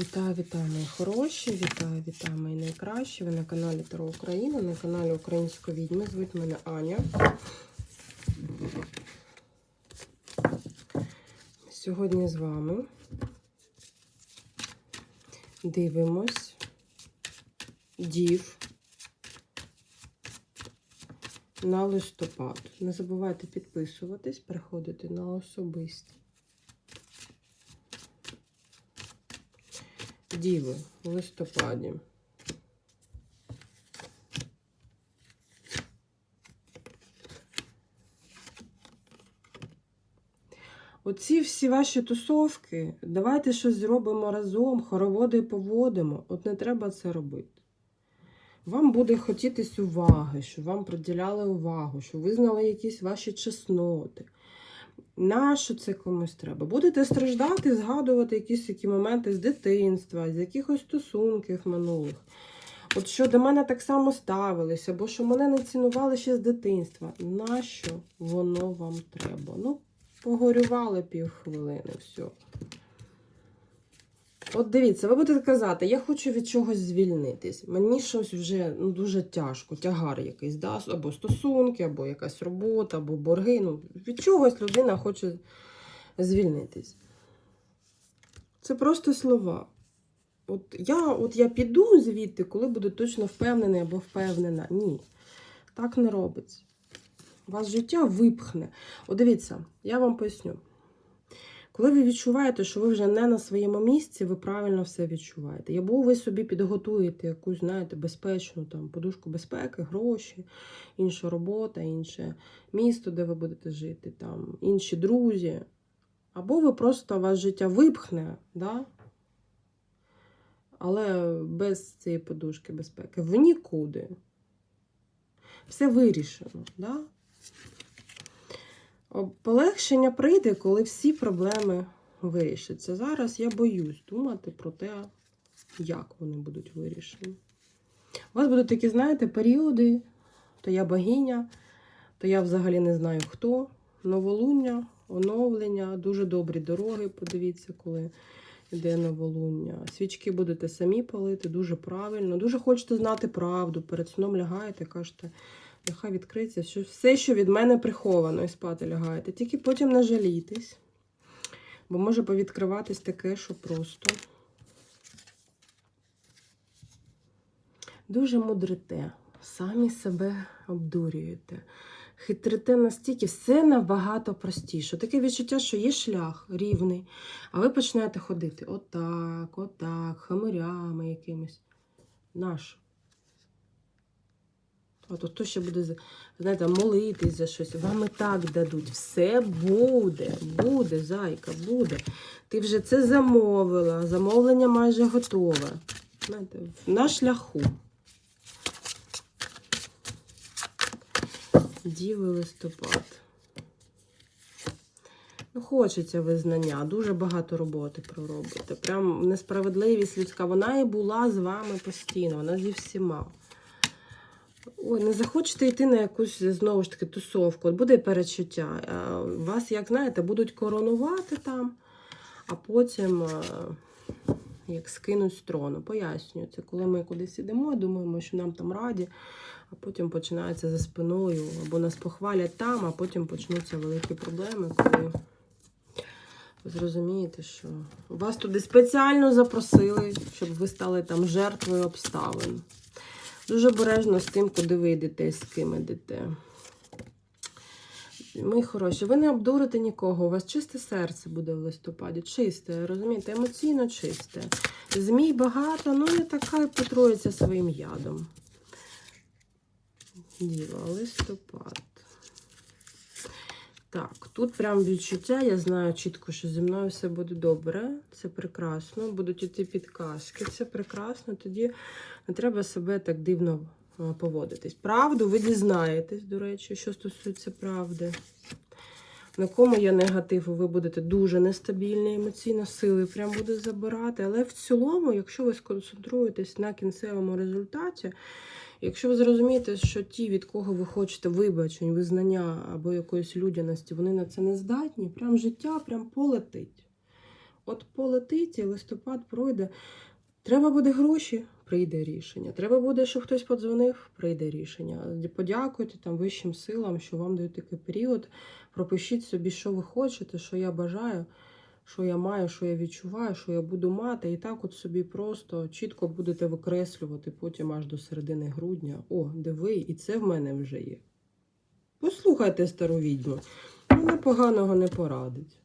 Вітаю, вітаю, мої хороші, вітаю, вітаю, мої найкращі. Ви на каналі Таро Україна, на каналі Української відьми. Звуть мене Аня. Сьогодні з вами дивимось дів на листопад. Не забувайте підписуватись, переходити на особисті. Діви в листопаді. Оці всі ваші тусовки, давайте щось зробимо разом, хороводи поводимо. От не треба це робити. Вам буде хотітись уваги, щоб вам приділяли увагу, щоб визнали якісь ваші чесноти. Нащо це комусь треба? Будете страждати, згадувати якісь такі моменти з дитинства, з якихось стосунків минулих. От що до мене так само ставилися, або що мене не цінували ще з дитинства. Нащо воно вам треба? Ну, погорювали півхвилини, все. От дивіться, ви будете казати, я хочу від чогось звільнитись. Мені щось вже ну, дуже тяжко, тягар якийсь, да? або стосунки, або якась робота, або борги. Ну, від чогось людина хоче звільнитись. Це просто слова. От я, от я піду звідти, коли буду точно впевнений або впевнена. Ні, так не робиться. Вас життя випхне. От дивіться, я вам поясню. Коли ви відчуваєте, що ви вже не на своєму місці, ви правильно все відчуваєте. Або ви собі підготуєте якусь, знаєте, безпечну там подушку безпеки, гроші, інша робота, інше місто, де ви будете жити, там, інші друзі. Або ви просто вас життя випхне, да? але без цієї подушки безпеки. В нікуди. Все вирішено. Да? Полегшення прийде, коли всі проблеми вирішаться. Зараз я боюсь думати про те, як вони будуть вирішені. У вас будуть такі, знаєте, періоди, то я богиня, то я взагалі не знаю хто. Новолуння, оновлення, дуже добрі дороги. Подивіться, коли йде новолуння. Свічки будете самі палити, дуже правильно. Дуже хочете знати правду. Перед сном лягаєте, кажете. Нехай відкриється що все, що від мене приховано, і спати лягаєте. Тільки потім не жалійтесь, бо може повідкриватись таке, що просто дуже мудрите, самі себе обдурюєте. Хитрите настільки, все набагато простіше. Таке відчуття, що є шлях рівний, а ви починаєте ходити отак, отак, хамирями якимись. Наш. От хто ще буде, знаєте, молитись за щось, вам і так дадуть. Все буде, буде, зайка, буде. Ти вже це замовила, замовлення майже готове. Знаєте, на шляху. Діви листопад. Ну, хочеться визнання, дуже багато роботи проробите. Прям несправедливість людська. Вона і була з вами постійно, вона зі всіма. Ой, не захочете йти на якусь знову ж таки тусовку. От буде перечуття. Вас, як знаєте, будуть коронувати там, а потім як скинуть з трону. Пояснюю, це коли ми кудись ідемо, думаємо, що нам там раді, а потім починається за спиною, або нас похвалять там, а потім почнуться великі проблеми, коли ви зрозумієте, що вас туди спеціально запросили, щоб ви стали там жертвою обставин. Дуже обережно з тим, куди ви йдете, з ким йдете. Мої хороші, ви не обдурите нікого, у вас чисте серце буде в листопаді. Чисте, розумієте, емоційно чисте. Змій багато, ну не така і потроїться своїм ядом. Діва, листопад. Так, тут прям відчуття, я знаю чітко, що зі мною все буде добре. Це прекрасно. Будуть іти підказки, це прекрасно. Тоді не треба себе так дивно поводитись. Правду ви дізнаєтесь, до речі, що стосується правди. На кому є негатив, ви будете дуже нестабільні, емоційно сили прям буде забирати. Але в цілому, якщо ви сконцентруєтесь на кінцевому результаті, якщо ви зрозумієте, що ті, від кого ви хочете вибачень, визнання або якоїсь людяності, вони на це не здатні, прям життя прям полетить. От полетить, і листопад пройде. Треба буде гроші, прийде рішення. Треба буде, щоб хтось подзвонив, прийде рішення. Подякуйте там вищим силам, що вам дають такий період. Пропишіть собі, що ви хочете, що я бажаю, що я маю, що я відчуваю, що я буду мати. І так от собі просто чітко будете викреслювати потім аж до середини грудня. О, диви, і це в мене вже є. Послухайте стару відьму. Вона поганого не порадить.